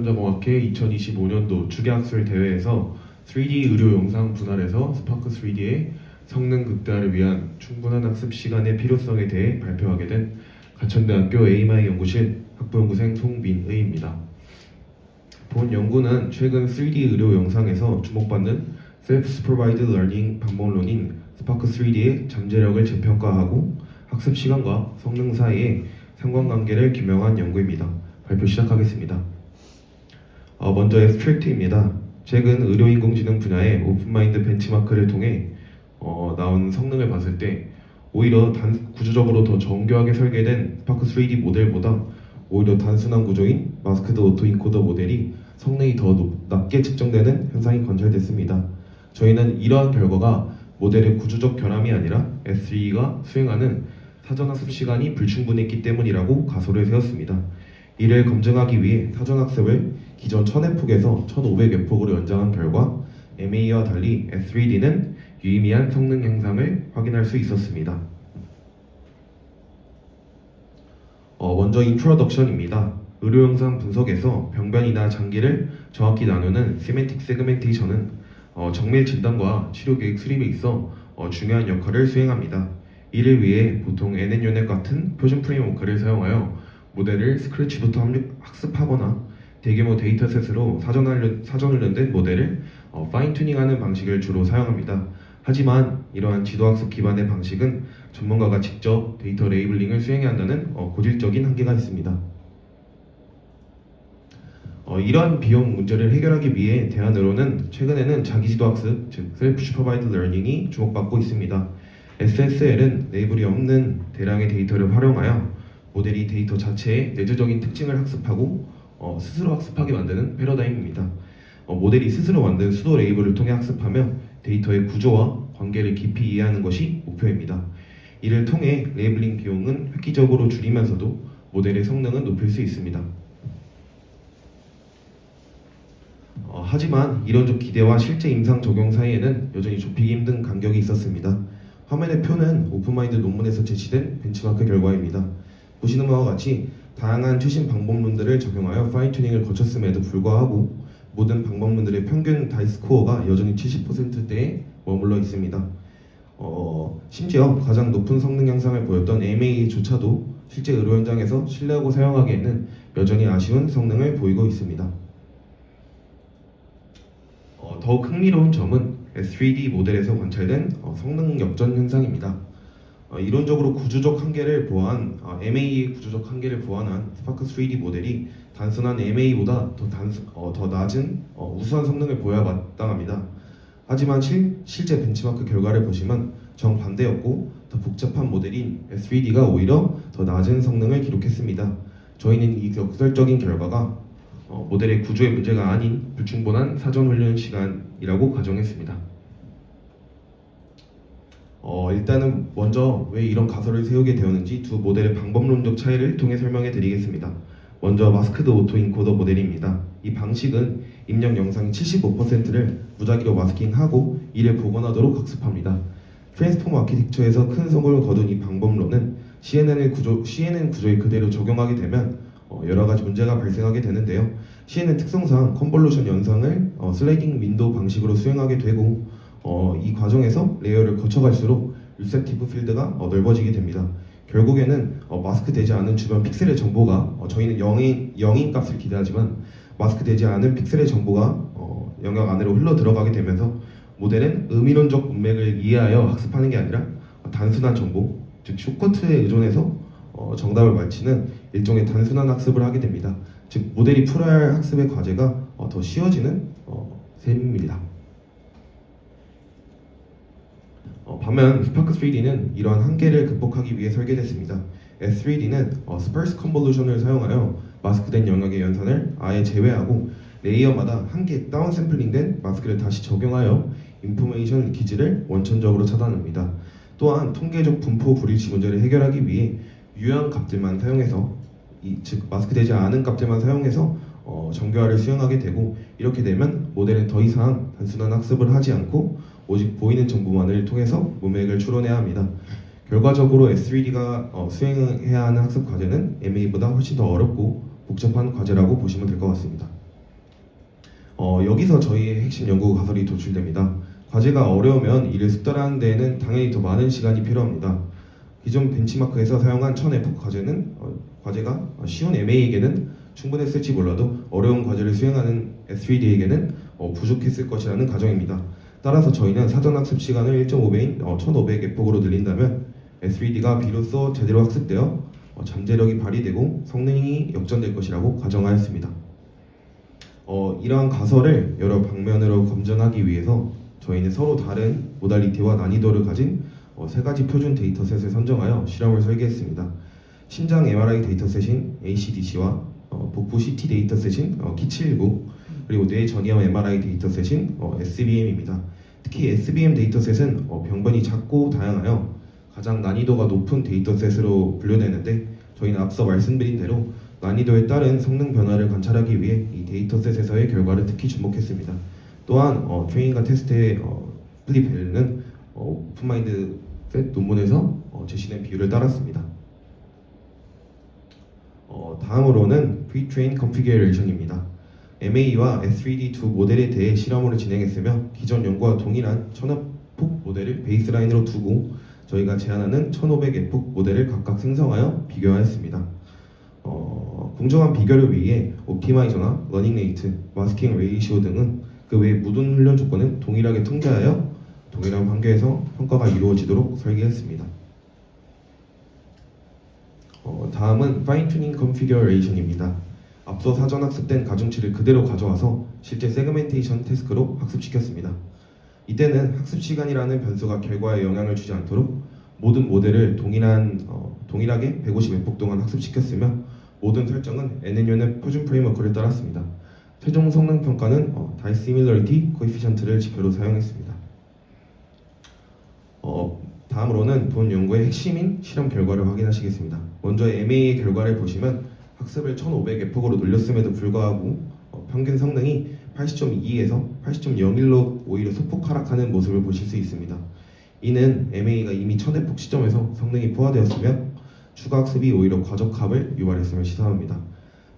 삼성전자공학회 2025년도 주계학술 대회에서 3D 의료 영상 분할에서 스파크 3D의 성능 극대화를 위한 충분한 학습 시간의 필요성에 대해 발표하게 된 가천대학교 AMI 연구실 학부연구생 송민의입니다. 본 연구는 최근 3D 의료 영상에서 주목받는 Self-Supervised Learning 방법론인 스파크 3D의 잠재력을 재평가하고 학습 시간과 성능 사이의 상관관계를 규명한 연구입니다. 발표 시작하겠습니다. 어, 먼저 앱스트랙트입니다. 최근 의료인공지능 분야의 오픈마인드 벤치마크를 통해 어, 나온 성능을 봤을 때 오히려 단, 구조적으로 더 정교하게 설계된 스파크 3D 모델보다 오히려 단순한 구조인 마스크드 오토 인코더 모델이 성능이 더 높, 낮게 측정되는 현상이 관찰됐습니다. 저희는 이러한 결과가 모델의 구조적 결함이 아니라 S3가 수행하는 사전학습 시간이 불충분했기 때문이라고 가설을 세웠습니다. 이를 검증하기 위해 사전학습을 기존 1000회폭에서 1500회폭으로 연장한 결과 MA와 달리 S3D는 유의미한 성능 향상을 확인할 수 있었습니다. 어, 먼저 인트로덕션입니다. 의료 영상 분석에서 병변이나 장기를 정확히 나누는 세멘틱 세그멘테이션은 어, 정밀 진단과 치료 계획 수립에 있어 어, 중요한 역할을 수행합니다. 이를 위해 보통 NNUNet 같은 표준 프레임워크를 사용하여 모델을 스크래치부터 학습하거나 대규모 데이터셋으로 사전 훈련- 사전 훈련된 모델을 어, 파인 튜닝하는 방식을 주로 사용합니다. 하지만 이러한 지도학습 기반의 방식은 전문가가 직접 데이터 레이블링을 수행해야 한다는 어, 고질적인 한계가 있습니다. 어, 이러한 비용 문제를 해결하기 위해 대안으로는 최근에는 자기지도학습, 즉 셀프 슈퍼바이드 러닝이 주목받고 있습니다. SSL은 레이블이 없는 대량의 데이터를 활용하여 모델이 데이터 자체의 내재적인 특징을 학습하고 어, 스스로 학습하게 만드는 패러다임입니다. 어, 모델이 스스로 만든 수도 레이블을 통해 학습하며 데이터의 구조와 관계를 깊이 이해하는 것이 목표입니다. 이를 통해 레이블링 비용은 획기적으로 줄이면서도 모델의 성능은 높일 수 있습니다. 어, 하지만 이론적 기대와 실제 임상 적용 사이에는 여전히 좁히기 힘든 간격이 있었습니다. 화면의 표는 오픈마인드 논문에서 제시된 벤치마크 결과입니다. 보시는 바와 같이 다양한 최신 방법론들을 적용하여 파인 튜닝을 거쳤음에도 불구하고 모든 방법론들의 평균 다이 스코어가 여전히 70%대에 머물러 있습니다. 어, 심지어 가장 높은 성능 향상을 보였던 MA조차도 실제 의료 현장에서 신뢰하고 사용하기에는 여전히 아쉬운 성능을 보이고 있습니다. 어, 더욱 흥미로운 점은 S3D 모델에서 관찰된 어, 성능 역전 현상입니다. 어, 이론적으로 구조적 한계를 보완 어, MA의 구조적 한계를 보완한 스파크 3D 모델이 단순한 MA보다 더, 단수, 어, 더 낮은 어, 우수한 성능을 보여야 마땅합니다. 하지만 실, 실제 벤치마크 결과를 보시면 정반대였고 더 복잡한 모델인 S3D가 오히려 더 낮은 성능을 기록했습니다. 저희는 이 역설적인 결과가 어, 모델의 구조의 문제가 아닌 불충분한 사전 훈련 시간이라고 가정했습니다. 어, 일단은 먼저 왜 이런 가설을 세우게 되었는지 두 모델의 방법론적 차이를 통해 설명해 드리겠습니다. 먼저 마스크드 오토 인코더 모델입니다. 이 방식은 입력 영상의 75%를 무작위로 마스킹하고 이를 복원하도록 학습합니다. 트랜스포머 아키텍처에서 큰 성공을 거둔 이 방법론은 CNN 구조, CNN 구조에 그대로 적용하게 되면 어, 여러 가지 문제가 발생하게 되는데요. CNN 특성상 컨볼루션 연상을 어, 슬라이딩 윈도우 방식으로 수행하게 되고 어, 이 과정에서 레이어를 거쳐갈수록 리셉티브 필드가 어, 넓어지게 됩니다. 결국에는 어, 마스크 되지 않은 주변 픽셀의 정보가 어, 저희는 0인, 0인 값을 기대하지만 마스크 되지 않은 픽셀의 정보가 어, 영역 안으로 흘러 들어가게 되면서 모델은 의미론적 문맥을 이해하여 학습하는 게 아니라 어, 단순한 정보, 즉 쇼커트에 의존해서 어, 정답을 맞히는 일종의 단순한 학습을 하게 됩니다. 즉 모델이 풀어야 할 학습의 과제가 어, 더 쉬워지는 어, 셈입니다. 어, 반면 스파크 3D는 이러한 한계를 극복하기 위해 설계됐습니다. S3D는 어, 스펄스 컨볼루션을 사용하여 마스크된 영역의 연산을 아예 제외하고 레이어마다 한 개 다운 샘플링된 마스크를 다시 적용하여 인포메이션 리키지를 원천적으로 차단합니다. 또한 통계적 분포 불일치 문제를 해결하기 위해 유효한 값들만 사용해서 이, 즉 마스크되지 않은 값들만 사용해서 어, 정교화를 수행하게 되고 이렇게 되면 모델은 더 이상 단순한 학습을 하지 않고 오직 보이는 정보만을 통해서 문맥을 추론해야 합니다. 결과적으로 S3D가 어, 수행해야 하는 학습 과제는 MA보다 훨씬 더 어렵고 복잡한 과제라고 보시면 될 것 같습니다. 어, 여기서 저희의 핵심 연구 가설이 도출됩니다. 과제가 어려우면 이를 습득하는 데에는 당연히 더 많은 시간이 필요합니다. 기존 벤치마크에서 사용한 1000F 과제는 어, 과제가 쉬운 MA에게는 충분했을지 몰라도 어려운 과제를 수행하는 S3D에게는 어, 부족했을 것이라는 가정입니다. 따라서 저희는 사전 학습 시간을 1.5배인 어, 1500F으로 늘린다면 S3D가 비로소 제대로 학습되어 어, 잠재력이 발휘되고 성능이 역전될 것이라고 가정하였습니다. 어, 이러한 가설을 여러 방면으로 검증하기 위해서 저희는 서로 다른 모달리티와 난이도를 가진 어, 세 가지 표준 데이터셋을 선정하여 실험을 설계했습니다. 심장 MRI 데이터셋인 ACDC와 어, 복부 CT 데이터셋인 어, 키719 그리고 뇌 전이암 MRI 데이터셋인 어, SBM입니다. 특히 SBM 데이터셋은 어, 병변이 작고 다양하여 가장 난이도가 높은 데이터셋으로 분류되는데 저희는 앞서 말씀드린 대로 난이도에 따른 성능 변화를 관찰하기 위해 이 데이터셋에서의 결과를 특히 주목했습니다. 또한 어, 트레이닝과 테스트의 어, 플리벨은 어, 오픈마인드 셋 논문에서 어, 제시된 비율을 따랐습니다. 어, 다음으로는 Pre-train Configuration입니다. MA와 S3D 두 모델에 대해 실험을 진행했으며 기존 연구와 동일한 천업폭 모델을 베이스라인으로 두고 저희가 제안하는 1500F 모델을 각각 생성하여 비교하였습니다. 어, 공정한 비교를 위해 옵티마이저나 러닝 레이트, 마스킹 레이시오 등은 그 외 모든 훈련 조건은 동일하게 통제하여 동일한 환경에서 평가가 이루어지도록 설계했습니다. 어, 다음은 파인 튜닝 컨피규레이션입니다. 앞서 사전 학습된 가중치를 그대로 가져와서 실제 세그멘테이션 태스크로 학습시켰습니다. 이때는 학습 시간이라는 변수가 결과에 영향을 주지 않도록 모든 모델을 동일한 어, 동일하게 150회 동안 학습시켰으며 모든 설정은 NNU의 표준 프레임워크를 따랐습니다. 최종 성능 평가는 어, Dissimilarity Coefficient를 지표로 사용했습니다. 어, 다음으로는 본 연구의 핵심인 실험 결과를 확인하시겠습니다. 먼저 MA의 결과를 보시면 학습을 1500F로 늘렸음에도 불구하고 어, 평균 성능이 80.2에서 80.01로 오히려 소폭 하락하는 모습을 보실 수 있습니다. 이는 MA가 이미 1000F 시점에서 성능이 포화되었으며 추가 학습이 오히려 과적합을 유발했음을 시사합니다.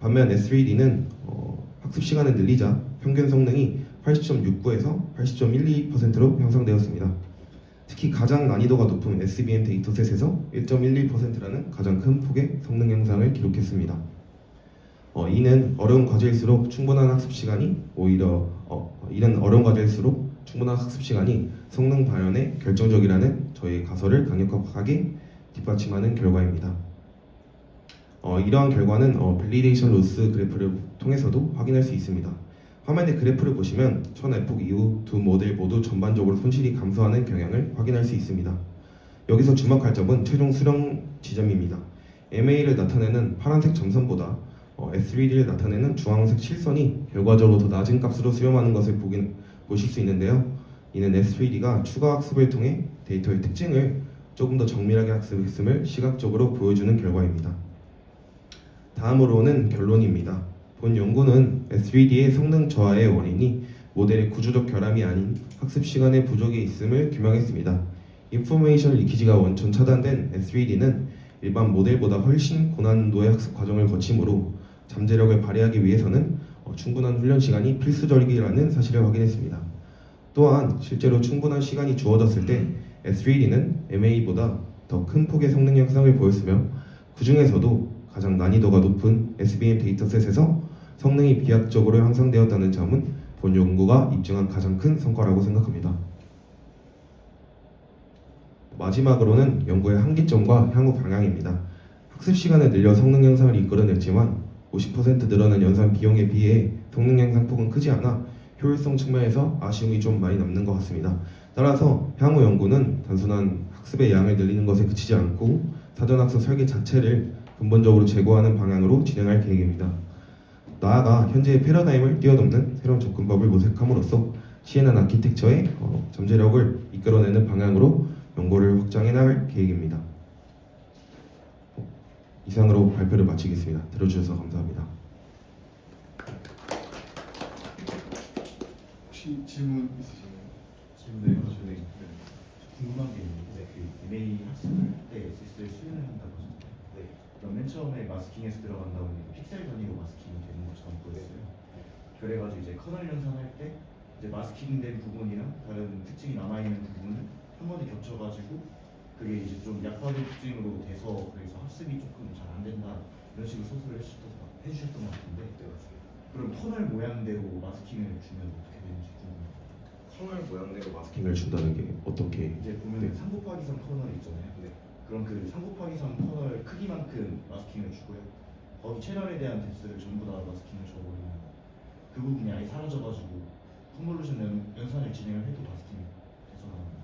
반면 S3D는 어, 학습 시간을 늘리자 평균 성능이 80.69에서 80.12%로 향상되었습니다. 특히 가장 난이도가 높은 SBM 데이터셋에서 1.11%라는 가장 큰 폭의 성능 향상을 기록했습니다. 어, 이는 어려운 과제일수록 충분한 학습 시간이 오히려 어, 이는 어려운 과제일수록 충분한 학습 시간이 성능 발현에 결정적이라는 저희 가설을 강력하게 뒷받침하는 결과입니다. 어, 이러한 결과는 어, 밸리데이션 로스 그래프를 통해서도 확인할 수 있습니다. 화면의 그래프를 보시면 1000F 이후 두 모델 모두 전반적으로 손실이 감소하는 경향을 확인할 수 있습니다. 여기서 주목할 점은 최종 수령 지점입니다. MA를 나타내는 파란색 점선보다 어, S3D를 나타내는 주황색 실선이 결과적으로 더 낮은 값으로 수렴하는 것을 보긴, 보실 수 있는데요. 이는 S3D가 추가 학습을 통해 데이터의 특징을 조금 더 정밀하게 학습했음을 시각적으로 보여주는 결과입니다. 다음으로는 결론입니다. 본 연구는 S3D의 성능 저하의 원인이 모델의 구조적 결함이 아닌 학습 시간의 부족이 있음을 규명했습니다. 인포메이션 리키지가 원천 차단된 S3D는 일반 모델보다 훨씬 고난도의 학습 과정을 거치므로 잠재력을 발휘하기 위해서는 어, 충분한 훈련 시간이 필수적이라는 사실을 확인했습니다. 또한 실제로 충분한 시간이 주어졌을 때 S3D는 MA보다 더 큰 폭의 성능 향상을 보였으며 그 중에서도 가장 난이도가 높은 SBM 데이터셋에서 성능이 비약적으로 향상되었다는 점은 본 연구가 입증한 가장 큰 성과라고 생각합니다. 마지막으로는 연구의 한계점과 향후 방향입니다. 학습 시간을 늘려 성능 향상을 이끌어냈지만 50% 늘어난 연산 비용에 비해 성능 향상 폭은 크지 않아 효율성 측면에서 아쉬움이 좀 많이 남는 것 같습니다. 따라서 향후 연구는 단순한 학습의 양을 늘리는 것에 그치지 않고 사전 학습 설계 자체를 근본적으로 제고하는 방향으로 진행할 계획입니다. 나아가 현재의 패러다임을 뛰어넘는 새로운 접근법을 모색함으로써 CNN 아키텍처의 어, 잠재력을 이끌어내는 방향으로 연구를 확장해 나갈 계획입니다. 어, 이상으로 발표를 마치겠습니다. 들어주셔서 감사합니다. 혹시 질문 있으신가요? 질문을 저는 궁금한 게 있는데 그 MA 학습을 때 SS를 수행을 한다고. 네. 맨 처음에 마스킹에서 들어간다고 하면 픽셀 단위로 마스킹이 되는 것처럼 보였어요. 그래가지고 이제 커널 연산할 때 이제 마스킹된 부분이랑 다른 특징이 남아 있는 부분을 한 번에 겹쳐가지고 그게 이제 좀 약화된 특징으로 돼서 그래서 학습이 조금 잘 안 된다 이런 식으로 소설을 해주셨던, 것- 해주셨던 것 같은데 그럼 터널 모양대로 마스킹을 주면 어떻게 되는지 궁금해요. 커널 모양대로 마스킹 킹을 준다는 게 어떻게 이제 보면 네. 3 곱하기 3 커널이 있잖아요. 네. 그럼 그3 곱하기 3 커널 크기만큼 마스킹을 주고요. 거기 채널에 대한 덱스를 전부 다 마스킹을 줘버리면 그 부분이 아예 사라져가지고 컨볼루션 연, 연산을 진행을 해도 마스킹이 돼서 나옵니다.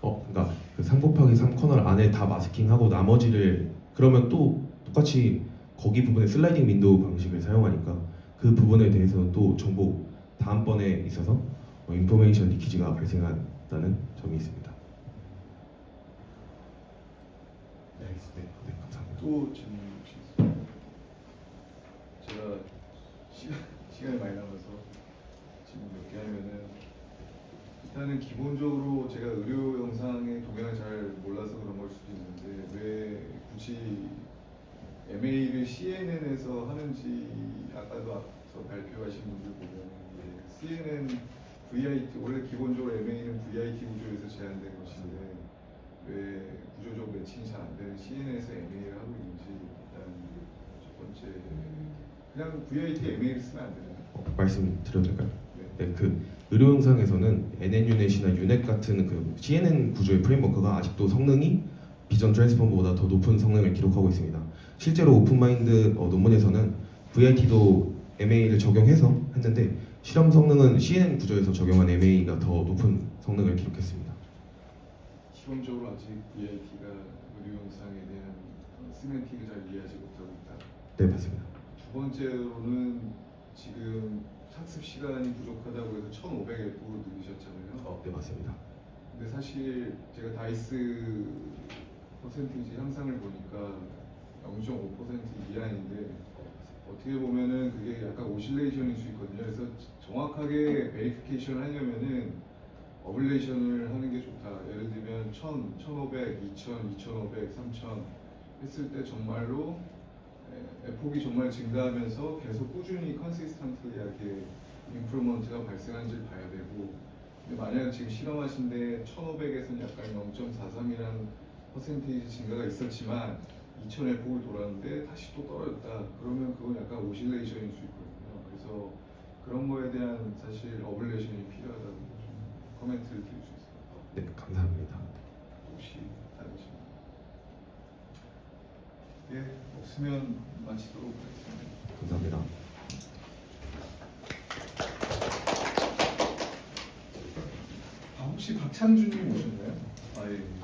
어, 그러니까 그3 곱하기 3 커널 안에 다 마스킹하고 나머지를 그러면 또 똑같이 거기 부분에 슬라이딩 윈도우 방식을 사용하니까 그 부분에 대해서는 또 정보 다음번에 있어서 어, 인포메이션 리키지가 발생한다는 점이 있습니다. 네, 알겠습니다. 네, 감사합니다. 또 질문 혹시 있어요? 제가 시간 시간이 많이 남아서 질문 몇개 하면은 일단은 기본적으로 제가 의료 영상의 동향을 잘 몰라서 그런 걸 수도 있는데 왜 굳이 MA를 CNN에서 하는지 아까도 앞서 발표하신 분들 보면 CNN VIT 원래 기본적으로 MA는 VIT 구조에서 제한된 것인데 왜 구조적 매칭이 잘 안 되는 CNN에서 MA를 하고 있는지 일단 첫 번째 그냥 VIT MA를 쓰면 안 되나요? 어, 말씀드려도 될까요? 네. 네, 그 의료 영상에서는 NNUNet이나 UNET 같은 그 CNN 구조의 프레임워크가 아직도 성능이 비전 트랜스폼보다 더 높은 성능을 기록하고 있습니다. 실제로 오픈마인드 어, 논문에서는 VIT도 MA를 적용해서 했는데 실험 성능은 CNN 구조에서 적용한 MA가 더 높은 성능을 기록했습니다. 실험적으로 아직 VIT가 의료 영상에 대한 어, 시멘틱을 잘 이해하지 못하고 있다. 네, 맞습니다. 두 번째로는 지금 학습 시간이 부족하다고 해서 1,500F로 늘리셨잖아요. 어, 네, 맞습니다. 근데 사실 제가 다이스 퍼센티지 향상을 보니까 0.5% 이하인데 어떻게 보면은 그게 약간 오실레이션일 수 있거든요. 그래서 정확하게 베리피케이션 하려면은 어블레이션을 하는 게 좋다. 예를 들면 1000, 1500, 2000, 2500, 3000 했을 때 정말로 에, F폭이 정말 증가하면서 계속 꾸준히 컨시스턴트하게 인프루먼트가 발생한지를 봐야 되고 근데 만약 지금 실험하신데 1500에서는 약간 0.43이라는 퍼센테이지 증가가 있었지만 2000의 폭을 돌았는데 다시 또 떨어졌다. 그러면 그건 약간 오실레이션일 수 있거든요. 그래서 그런 거에 대한 사실 어블레이션이 필요하다고 좀 코멘트를 드릴 수 있어요 네, 감사합니다. 혹시 다르신 없으면 마치도록 하겠습니다 감사합니다. 아 혹시 박찬준님 오셨나요? 아 예.